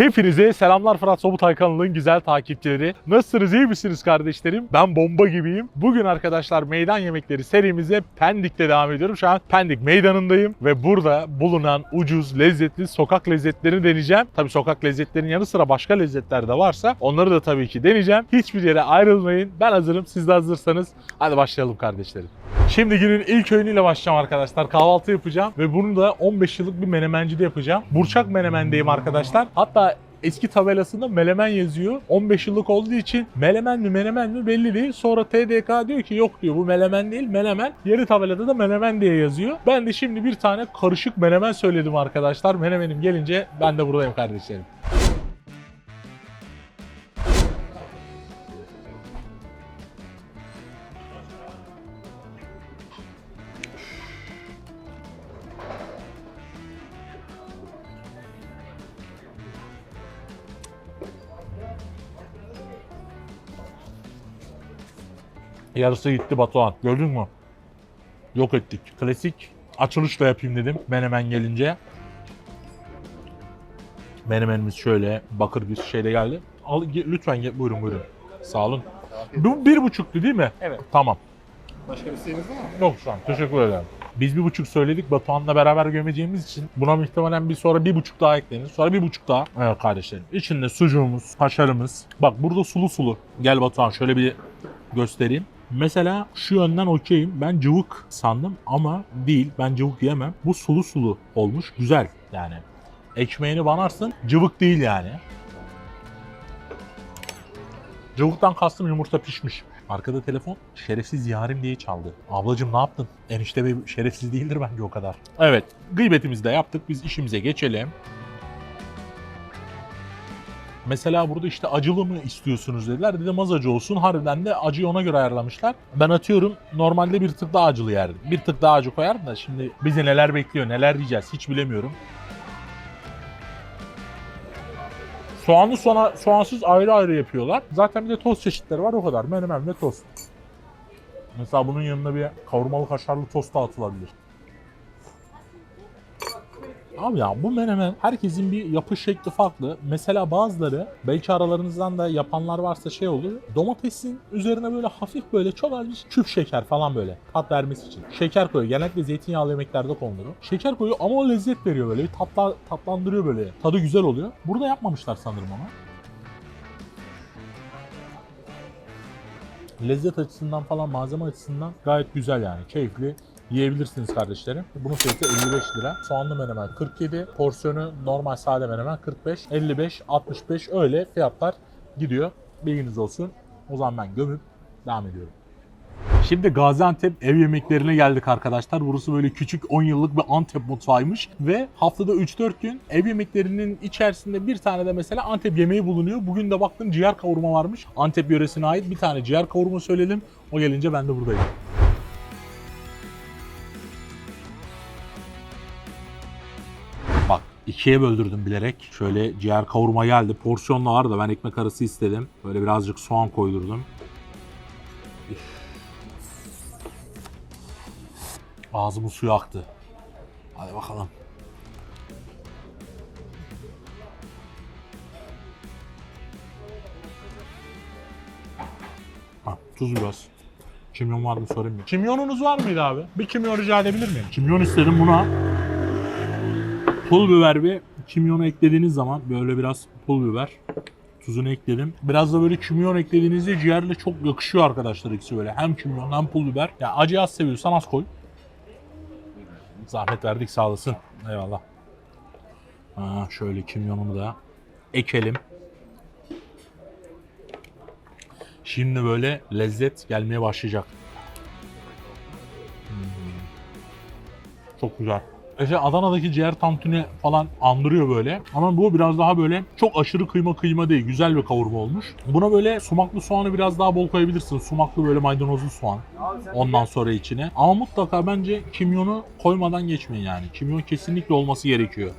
Hepinize selamlar Fırat Sobutay kanalının güzel takipçileri. Nasılsınız iyi misiniz kardeşlerim? Ben bomba gibiyim. Bugün arkadaşlar meydan yemekleri serimize Pendik'te devam ediyorum. Şu an Pendik meydanındayım ve burada bulunan ucuz, lezzetli sokak lezzetlerini deneyeceğim. Tabii sokak lezzetlerinin yanı sıra başka lezzetler de varsa onları da tabii ki deneyeceğim. Hiçbir yere ayrılmayın. Ben hazırım. Siz de hazırsanız hadi başlayalım kardeşlerim. Şimdi günün ilk öğünüyle başlayacağım arkadaşlar. Kahvaltı yapacağım ve bunu da 15 yıllık bir menemencide yapacağım. Burçak Menemen'deyim arkadaşlar. Hatta eski tabelasında Melemen yazıyor. 15 yıllık olduğu için Melemen mi Menemen mi belli değil. Sonra TDK diyor ki yok diyor bu Melemen değil Menemen. Yeni tabelada da Menemen diye yazıyor. Ben de şimdi bir tane karışık Menemen söyledim arkadaşlar. Menemenim gelince ben de buradayım kardeşlerim. Yarısı gitti Batuhan. Gördün mü? Yok ettik. Klasik açılış da yapayım dedim menemen gelince. Menemenimiz şöyle bakır bir şeyle geldi. Al, lütfen gel, buyurun buyurun. Sağ olun. Bu bir buçuktu değil mi? Evet. Tamam. Başka bir isteğiniz var mı? Yok şu an. Teşekkür ederim. Biz bir buçuk söyledik. Batuhan'la beraber gömeceğimiz için buna muhtemelen bir sonra bir buçuk daha eklenir. Sonra bir buçuk daha. Evet kardeşlerim. İçinde sucuğumuz, kaşarımız. Bak burada sulu sulu. Gel Batuhan şöyle bir göstereyim. Mesela şu yönden okeyim. Ben cıvık sandım ama değil. Ben cıvık yemem. Bu sulu sulu olmuş. Güzel yani. Ekmeğini banarsın. Cıvık değil yani. Cıvıktan kastım yumurta pişmiş. Arkada telefon şerefsiz yarim diye çaldı. Ablacım ne yaptın? Enişte bey şerefsiz değildir bence o kadar. Evet gıybetimizi de yaptık. Biz işimize geçelim. Mesela burada işte acılı mı istiyorsunuz dediler. Dedim az acı olsun. Harbiden de acıyı ona göre ayarlamışlar. Ben atıyorum normalde bir tık daha acılı yerdim. Bir tık daha acı koyardım da şimdi bizi neler bekliyor neler diyeceğiz hiç bilemiyorum. Soğanlı soğana, soğansız ayrı ayrı yapıyorlar. Zaten bir de tost çeşitleri var o kadar. Menemen ve tost. Mesela bunun yanına bir kavurmalı kaşarlı tost da atılabilir. Abi ya bu menemen herkesin bir yapış şekli farklı. Mesela bazıları belki aralarınızdan da yapanlar varsa şey olur. Domatesin üzerine böyle hafif böyle çok az bir küp şeker falan böyle tat vermesi için. Şeker koyuyor. Genellikle zeytinyağlı yemeklerde konulur. Şeker koyuyor ama o lezzet veriyor böyle. Bir tatla, tatlandırıyor böyle. Tadı güzel oluyor. Burada yapmamışlar sanırım onu. Lezzet açısından falan malzeme açısından gayet güzel yani. Keyifli yiyebilirsiniz kardeşlerim. Bunun fiyatı 55 lira. Soğanlı menemen 47. Porsiyonu normal sade menemen 45. 55, 65 öyle fiyatlar gidiyor. Bilginiz olsun. O zaman ben gömüp devam ediyorum. Şimdi Gaziantep ev yemeklerine geldik arkadaşlar. Burası böyle küçük 10 yıllık bir Antep mutfağıymış. Ve haftada 3-4 gün ev yemeklerinin içerisinde bir tane de mesela Antep yemeği bulunuyor. Bugün de baktım ciğer kavurma varmış. Antep yöresine ait bir tane ciğer kavurma söyledim. O gelince ben de buradayım. İkiye böldürdüm bilerek. Şöyle ciğer kavurma geldi. Porsiyonla var da ben ekmek arası istedim. Böyle birazcık soğan koydurdum. Ağzımın suyu aktı. Hadi bakalım. Ha, tuz biraz. Kimyon var mı sorayım mı? Kimyonunuz var mıydı abi? Bir kimyon rica edebilir miyim? Kimyon istedim buna. Pul biber ve kimyonu eklediğiniz zaman böyle biraz pul biber tuzunu ekledim. Biraz da böyle kimyon eklediğinizde ciğerle çok yakışıyor arkadaşlar ikisi böyle. Hem kimyon hem pul biber. Ya acı az seviyorsan az koy. Zahmet verdik sağ olasın. Eyvallah. Ha, şöyle kimyonumu da ekelim. Şimdi böyle lezzet gelmeye başlayacak. Hmm. Çok güzel. İşte Adana'daki ciğer tantuni falan andırıyor böyle. Ama bu biraz daha böyle çok aşırı kıyma kıyma değil. Güzel bir kavurma olmuş. Buna böyle sumaklı soğanı biraz daha bol koyabilirsin. Sumaklı böyle maydanozlu soğan. Ondan sonra içine. Ama mutlaka bence kimyonu koymadan geçmeyin yani. Kimyon kesinlikle olması gerekiyor.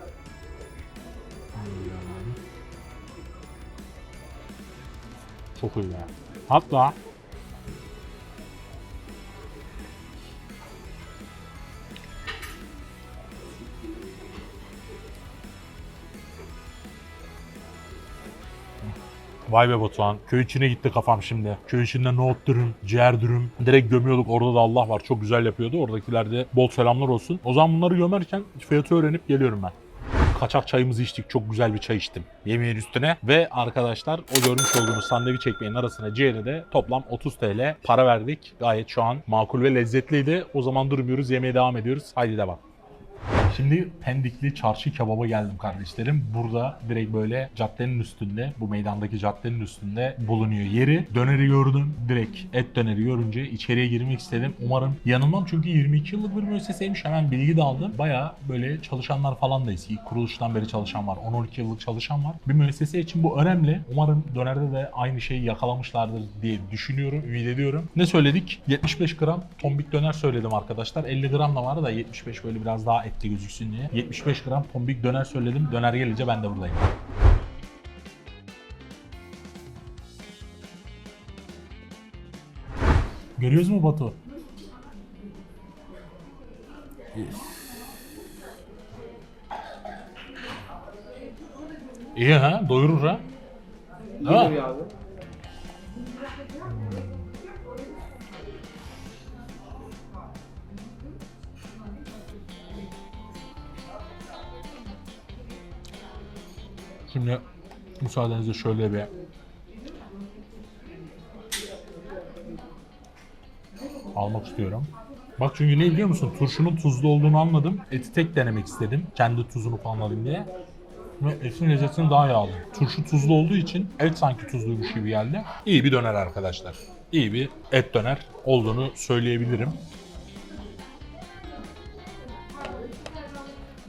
Çok iyi ya. Hatta Vay be Batuhan. Köy içine gitti kafam şimdi. Köy içinde nohut dürüm, ciğer dürüm. Direkt gömüyorduk. Orada da Allah var. Çok güzel yapıyordu. Oradakiler de bol selamlar olsun. O zaman bunları gömerken fiyatı öğrenip geliyorum ben. Kaçak çayımızı içtik. Çok güzel bir çay içtim. Yemeğin üstüne. Ve arkadaşlar o görmüş olduğunuz sandviç ekmeğinin arasına ciğeri de toplam 30 TL para verdik. Gayet şu an makul ve lezzetliydi. O zaman durmuyoruz. Yemeğe devam ediyoruz. Haydi devam. Şimdi Pendikli çarşı kebaba geldim kardeşlerim. Burada direkt böyle caddenin üstünde, bu meydandaki caddenin üstünde bulunuyor yeri. Döneri gördüm. Direkt et döneri görünce içeriye girmek istedim. Umarım yanılmam çünkü 22 yıllık bir müesseseymiş. Hemen bilgi de aldım. Baya böyle çalışanlar falan da eski. Kuruluştan beri çalışan var. 10-12 yıllık çalışan var. Bir müessese için bu önemli. Umarım dönerde de aynı şeyi yakalamışlardır diye düşünüyorum, ümit ediyorum. Ne söyledik? 75 gram tombik döner söyledim arkadaşlar. 50 gram da var da 75 böyle biraz daha etli gözüksün diye. 75 gram tombik döner söyledim. Döner gelince ben de buradayım. Görüyoruz mu Batu? İyi ha, doyurur ha. Değil mi? abi. Şimdi müsaadenizle şöyle bir almak istiyorum. Bak çünkü ne biliyor musun? Turşunun tuzlu olduğunu anladım. Eti tek denemek istedim. Kendi tuzunu falan diye. Ve etin lezzetini daha iyi aldım. Turşu tuzlu olduğu için et sanki tuzluymuş gibi geldi. İyi bir döner arkadaşlar. İyi bir et döner olduğunu söyleyebilirim.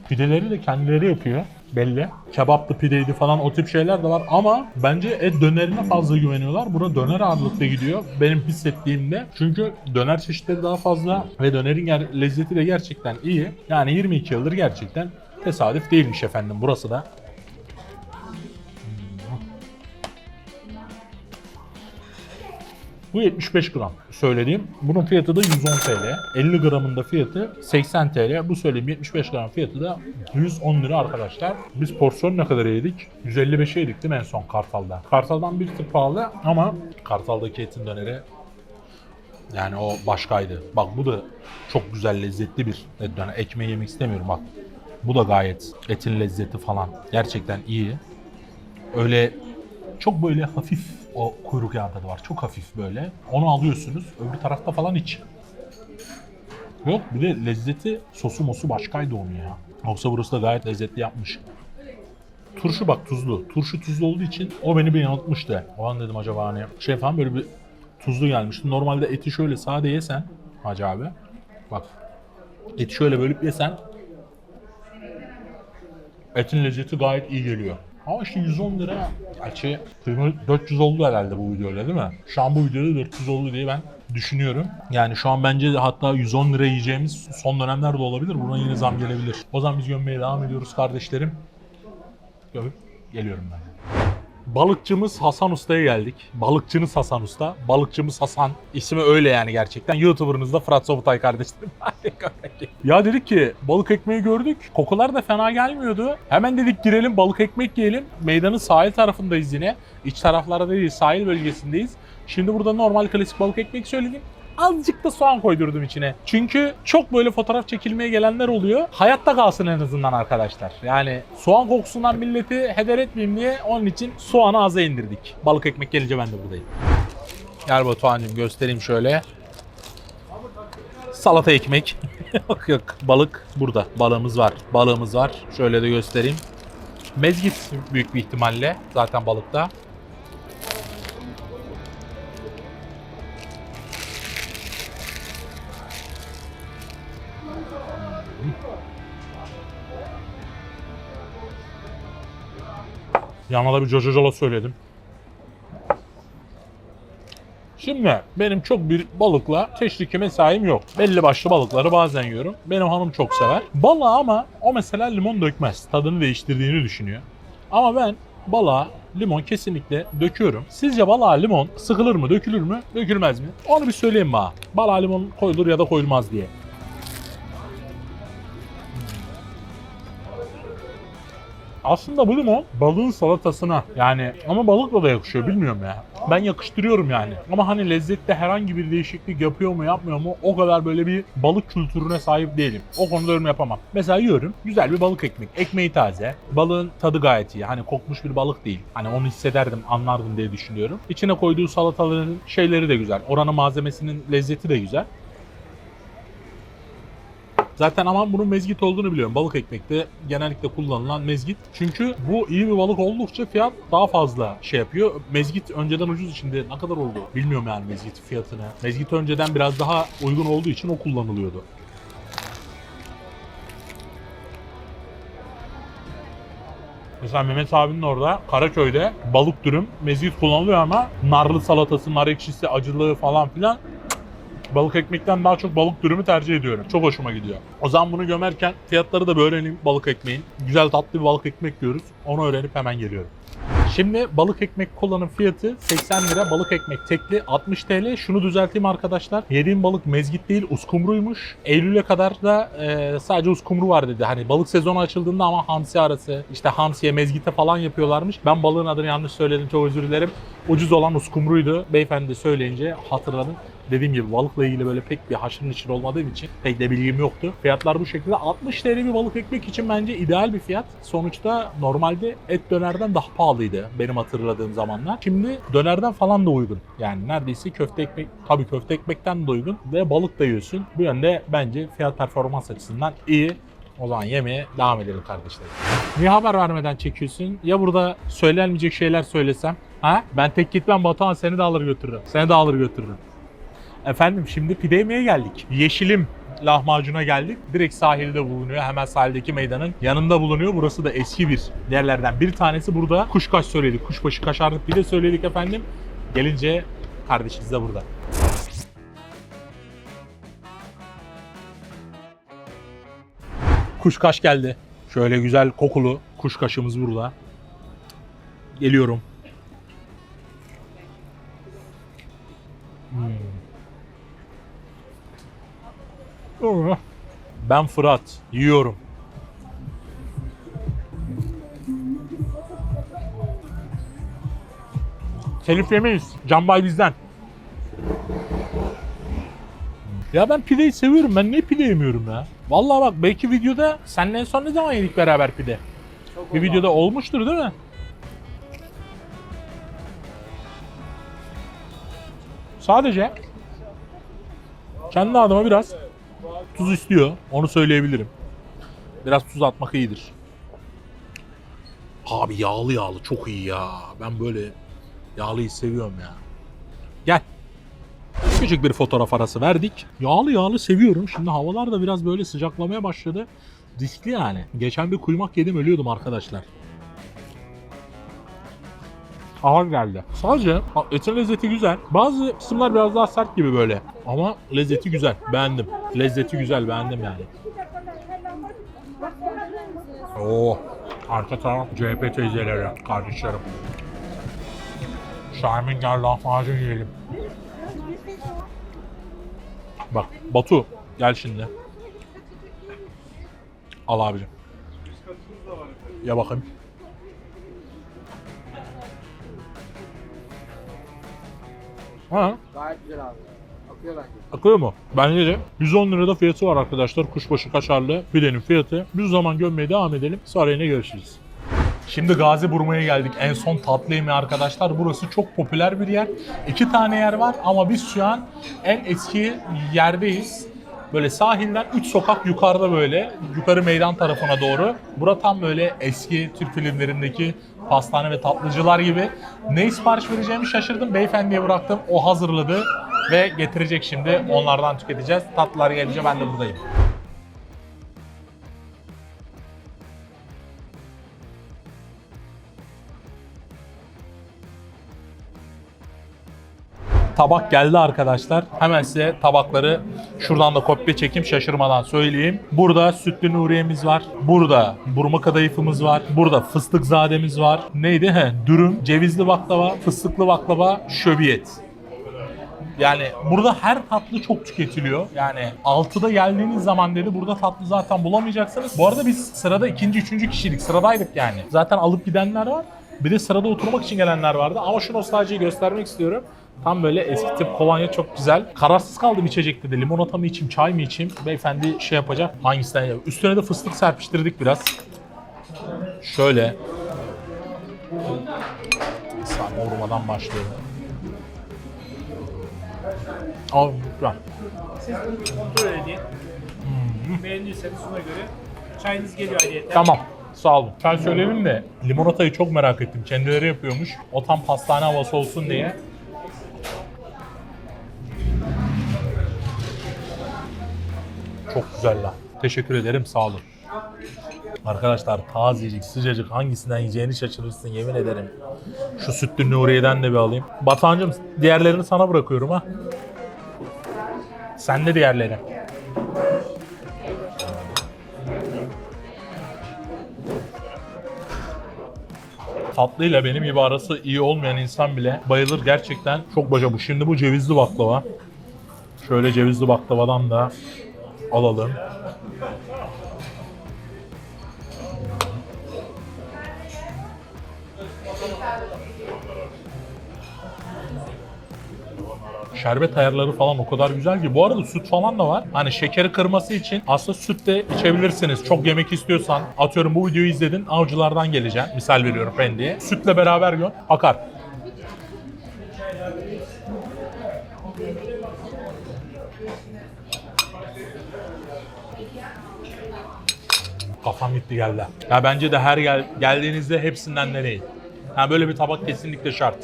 Pideleri de kendileri yapıyor belli. Kebaplı pideydi falan o tip şeyler de var ama bence et dönerine fazla güveniyorlar. Buna döner ağırlıkta gidiyor benim hissettiğimde. Çünkü döner çeşitleri daha fazla ve dönerin ger- lezzeti de gerçekten iyi. Yani 22 yıldır gerçekten tesadüf değilmiş efendim burası da. Bu 75 gram söylediğim. Bunun fiyatı da 110 TL. 50 gramın da fiyatı 80 TL. Bu söylediğim 75 gram fiyatı da 110 lira arkadaşlar. Biz porsiyon ne kadar yedik? 155 yedik değil mi en son Kartal'da? Kartal'dan bir tık pahalı ama Kartal'daki etin döneri yani o başkaydı. Bak bu da çok güzel lezzetli bir et döner. Ekmeği yemek istemiyorum bak. Bu da gayet etin lezzeti falan. Gerçekten iyi. Öyle çok böyle hafif o kuyruk yağı tadı var. Çok hafif böyle. Onu alıyorsunuz. Öbür tarafta falan hiç. Yok bir de lezzeti sosu mosu başkaydı onun ya. Yoksa burası da gayet lezzetli yapmış. Turşu bak tuzlu. Turşu tuzlu olduğu için o beni bir yanıltmıştı. O an dedim acaba hani şey falan böyle bir tuzlu gelmişti. Normalde eti şöyle sade yesen Hacı abi. Bak. Eti şöyle bölüp yesen etin lezzeti gayet iyi geliyor. Ama işte 110 lira gerçi 400 oldu herhalde bu videoyla değil mi? Şu an bu videoda 400 oldu diye ben düşünüyorum. Yani şu an bence de hatta 110 lira yiyeceğimiz son dönemler de olabilir. Buna yine zam gelebilir. O zaman biz gömmeye devam ediyoruz kardeşlerim. Gömüp geliyorum ben. Balıkçımız Hasan Usta'ya geldik. Balıkçınız Hasan Usta. Balıkçımız Hasan. İsmi öyle yani gerçekten. YouTuber'ınız da Fırat Sobutay kardeşlerim. ya dedik ki balık ekmeği gördük. Kokular da fena gelmiyordu. Hemen dedik girelim balık ekmek yiyelim. Meydanın sahil tarafındayız yine. İç taraflarda değil sahil bölgesindeyiz. Şimdi burada normal klasik balık ekmek söyledim. Azıcık da soğan koydurdum içine. Çünkü çok böyle fotoğraf çekilmeye gelenler oluyor. Hayatta kalsın en azından arkadaşlar. Yani soğan kokusundan milleti heder etmeyeyim diye onun için soğanı aza indirdik. Balık ekmek gelince ben de buradayım. Gel Batuhan'cığım göstereyim şöyle. Salata ekmek. yok yok balık burada. Balığımız var. Balığımız var. Şöyle de göstereyim. Mezgit büyük bir ihtimalle zaten balıkta. Yanına da bir jojojola söyledim. Şimdi benim çok bir balıkla teşriki mesaim yok. Belli başlı balıkları bazen yiyorum. Benim hanım çok sever. Balığa ama o mesela limon dökmez. Tadını değiştirdiğini düşünüyor. Ama ben balığa limon kesinlikle döküyorum. Sizce balığa limon sıkılır mı, dökülür mü, dökülmez mi? Onu bir söyleyin bana. Balığa limon koyulur ya da koyulmaz diye. Aslında bu limon balığın salatasına yani ama balıkla da yakışıyor bilmiyorum ya. Ben yakıştırıyorum yani. Ama hani lezzette herhangi bir değişiklik yapıyor mu yapmıyor mu o kadar böyle bir balık kültürüne sahip değilim. O konuda yorum yapamam. Mesela yiyorum güzel bir balık ekmek. Ekmeği taze. Balığın tadı gayet iyi. Hani kokmuş bir balık değil. Hani onu hissederdim anlardım diye düşünüyorum. İçine koyduğu salataların şeyleri de güzel. Oranın malzemesinin lezzeti de güzel. Zaten ama bunun mezgit olduğunu biliyorum. Balık ekmekte genellikle kullanılan mezgit. Çünkü bu iyi bir balık oldukça fiyat daha fazla şey yapıyor. Mezgit önceden ucuz içinde ne kadar oldu? Bilmiyorum yani mezgit fiyatını. Mezgit önceden biraz daha uygun olduğu için o kullanılıyordu. Mesela Mehmet abinin orada Karaköy'de balık dürüm mezgit kullanılıyor ama narlı salatası, nar ekşisi, acılığı falan filan balık ekmekten daha çok balık dürümü tercih ediyorum. Çok hoşuma gidiyor. O zaman bunu gömerken fiyatları da bir öğreneyim balık ekmeğin. Güzel tatlı bir balık ekmek diyoruz. Onu öğrenip hemen geliyorum. Şimdi balık ekmek kolanın fiyatı 80 lira. Balık ekmek tekli 60 TL. Şunu düzelteyim arkadaşlar. Yediğim balık mezgit değil uskumruymuş. Eylül'e kadar da e, sadece uskumru var dedi. Hani balık sezonu açıldığında ama hamsi arası işte hamsiye mezgite falan yapıyorlarmış. Ben balığın adını yanlış söyledim çok özür dilerim. Ucuz olan uskumruydu. Beyefendi söyleyince hatırladım. Dediğim gibi balıkla ilgili böyle pek bir haşır neşir olmadığım için pek de bilgim yoktu. Fiyatlar bu şekilde. 60 TL bir balık ekmek için bence ideal bir fiyat. Sonuçta normalde et dönerden daha pahalıydı benim hatırladığım zamanlar. Şimdi dönerden falan da uygun. Yani neredeyse köfte ekmek, tabii köfte ekmekten de uygun ve balık da yiyorsun. Bu yönde bence fiyat performans açısından iyi. O zaman yemeğe devam edelim kardeşlerim. Niye haber vermeden çekiyorsun? Ya burada söylenmeyecek şeyler söylesem? Ha? Ben tek gitmem Batuhan seni de alır götürürüm. Seni de alır götürürüm. Efendim şimdi pide yemeye geldik. Yeşilim lahmacuna geldik. Direkt sahilde bulunuyor. Hemen sahildeki meydanın yanında bulunuyor. Burası da eski bir yerlerden bir tanesi. Burada kuşkaş söyledik. Kuşbaşı kaşarlı pide söyledik efendim. Gelince kardeşiniz de burada. Kuşkaş geldi. Şöyle güzel kokulu kuşkaşımız burada. Geliyorum. Ben Fırat. Yiyorum. Telif yemeyiz. Canbay bizden. Ya ben pideyi seviyorum. Ben ne pide yemiyorum ya? Vallahi bak belki videoda seninle en son ne zaman yedik beraber pide? Bir videoda olmuştur değil mi? Sadece kendi adıma biraz tuz istiyor. Onu söyleyebilirim. Biraz tuz atmak iyidir. Abi yağlı yağlı çok iyi ya. Ben böyle yağlıyı seviyorum ya. Gel. Küçük bir fotoğraf arası verdik. Yağlı yağlı seviyorum. Şimdi havalar da biraz böyle sıcaklamaya başladı. Riskli yani. Geçen bir kuymak yedim ölüyordum arkadaşlar. Ağır geldi. Sadece etin lezzeti güzel. Bazı kısımlar biraz daha sert gibi böyle. Ama lezzeti güzel. Beğendim. Lezzeti güzel. Beğendim yani. Oo. Arka taraf CHP teyzeleri, kardeşlerim. Şahin gel lahmacun yiyelim. Bak Batu gel şimdi. Al abicim. Ya bakayım. Ha, Gayet güzel abi. Akıyor bence. akıyor mu? Bence de. 110 lirada fiyatı var arkadaşlar. Kuşbaşı kaşarlı pidenin fiyatı. Bir zaman gömmeye devam edelim. Sonra yine görüşürüz. Şimdi Gazi Burma'ya geldik. En son tatlı yemeği arkadaşlar. Burası çok popüler bir yer. İki tane yer var ama biz şu an en eski yerdeyiz. Böyle sahilden 3 sokak yukarıda böyle yukarı meydan tarafına doğru. Bura tam böyle eski Türk filmlerindeki pastane ve tatlıcılar gibi. Ne sipariş vereceğimi şaşırdım. Beyefendiye bıraktım. O hazırladı ve getirecek şimdi. Onlardan tüketeceğiz. Tatlılar gelince ben de buradayım. Tabak geldi arkadaşlar. Hemen size tabakları şuradan da kopya çekeyim şaşırmadan söyleyeyim. Burada sütlü Nuriye'miz var. Burada burma kadayıfımız var. Burada fıstık zademiz var. Neydi? He, dürüm, cevizli baklava, fıstıklı baklava, şöbiyet. Yani burada her tatlı çok tüketiliyor. Yani 6'da geldiğiniz zaman dedi burada tatlı zaten bulamayacaksınız. Bu arada biz sırada ikinci, üçüncü kişilik sıradaydık yani. Zaten alıp gidenler var. Bir de sırada oturmak için gelenler vardı. Ama şu nostaljiyi göstermek istiyorum. Tam böyle eski tip kolonya çok güzel. Kararsız kaldım içecekte de. Limonata mı içeyim, çay mı içeyim? Beyefendi şey yapacak. Hangisinden yapayım? Üstüne de fıstık serpiştirdik biraz. Şöyle. Sarma vurmadan başlıyorum. Al lütfen. Siz kontrol edin. Beğendiyseniz ona göre çayınız geliyor ayrıyeten. Tamam. Sağ olun. Çay söyleyelim de limonatayı çok merak ettim. Kendileri yapıyormuş. O tam pastane havası olsun diye. Çok güzel lan. Teşekkür ederim. Sağ olun. Arkadaşlar tazecik, sıcacık hangisinden yiyeceğini şaşırırsın yemin ederim. Şu sütlü Nuriye'den de bir alayım. Batuhan'cığım diğerlerini sana bırakıyorum ha. Sen de diğerleri. Tatlıyla benim gibi arası iyi olmayan insan bile bayılır gerçekten. Çok başa bu. Şimdi bu cevizli baklava. Şöyle cevizli baklavadan da alalım. Şerbet ayarları falan o kadar güzel ki. Bu arada süt falan da var. Hani şekeri kırması için aslında süt de içebilirsiniz. Çok yemek istiyorsan atıyorum bu videoyu izledin avcılardan geleceğim. Misal veriyorum Pendik'e. Sütle beraber gör. Akar. Kafam gitti geldi. Ya bence de her gel geldiğinizde hepsinden deneyin. Ha böyle bir tabak kesinlikle şart.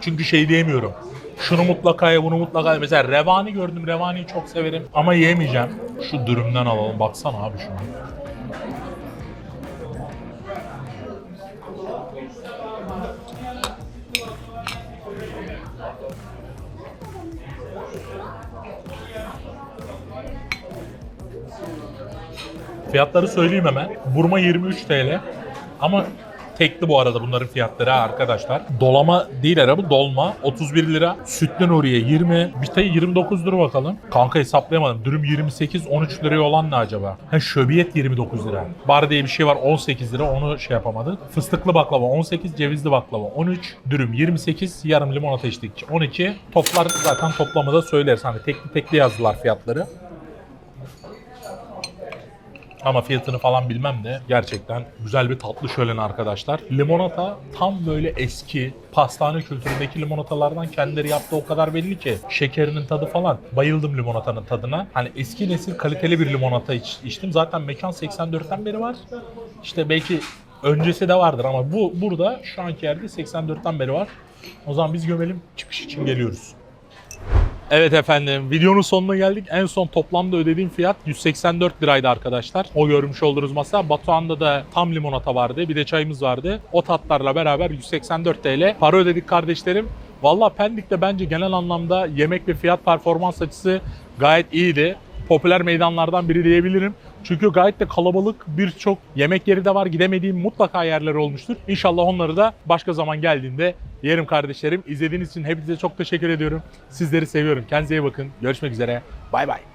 Çünkü şey diyemiyorum. Şunu mutlaka ye, bunu mutlaka ye. Mesela revani gördüm. Revaniyi çok severim ama yiyemeyeceğim. Şu dürümden alalım. Baksana abi şuna. Fiyatları söyleyeyim hemen. Burma 23 TL. Ama tekli bu arada bunların fiyatları arkadaşlar. Dolama değil herhalde dolma 31 lira. Sütlü Nuriye 20. Bitay 29 lira bakalım. Kanka hesaplayamadım. Dürüm 28 13 liraya olan ne acaba? Ha şöbiyet 29 lira. Bar diye bir şey var 18 lira onu şey yapamadık. Fıstıklı baklava 18, cevizli baklava 13, dürüm 28, yarım limonata içtik 12. Toplar zaten toplamada söyleriz. Hani tekli tekli yazdılar fiyatları. Ama fiyatını falan bilmem de gerçekten güzel bir tatlı şölen arkadaşlar. Limonata tam böyle eski pastane kültüründeki limonatalardan kendileri yaptığı o kadar belli ki. Şekerinin tadı falan. Bayıldım limonatanın tadına. Hani eski nesil kaliteli bir limonata iç- içtim. Zaten mekan 84'ten beri var. İşte belki öncesi de vardır ama bu burada şu anki yerde 84'ten beri var. O zaman biz gömelim çıkış için geliyoruz. Evet efendim videonun sonuna geldik. En son toplamda ödediğim fiyat 184 liraydı arkadaşlar. O görmüş olduğunuz masa. Batuhan'da da tam limonata vardı. Bir de çayımız vardı. O tatlarla beraber 184 TL. Para ödedik kardeşlerim. Valla Pendik'te bence genel anlamda yemek ve fiyat performans açısı gayet iyiydi. Popüler meydanlardan biri diyebilirim. Çünkü gayet de kalabalık birçok yemek yeri de var. Gidemediğim mutlaka yerler olmuştur. İnşallah onları da başka zaman geldiğinde yerim kardeşlerim. İzlediğiniz için hepinize çok teşekkür ediyorum. Sizleri seviyorum. Kendinize iyi bakın. Görüşmek üzere. Bay bay.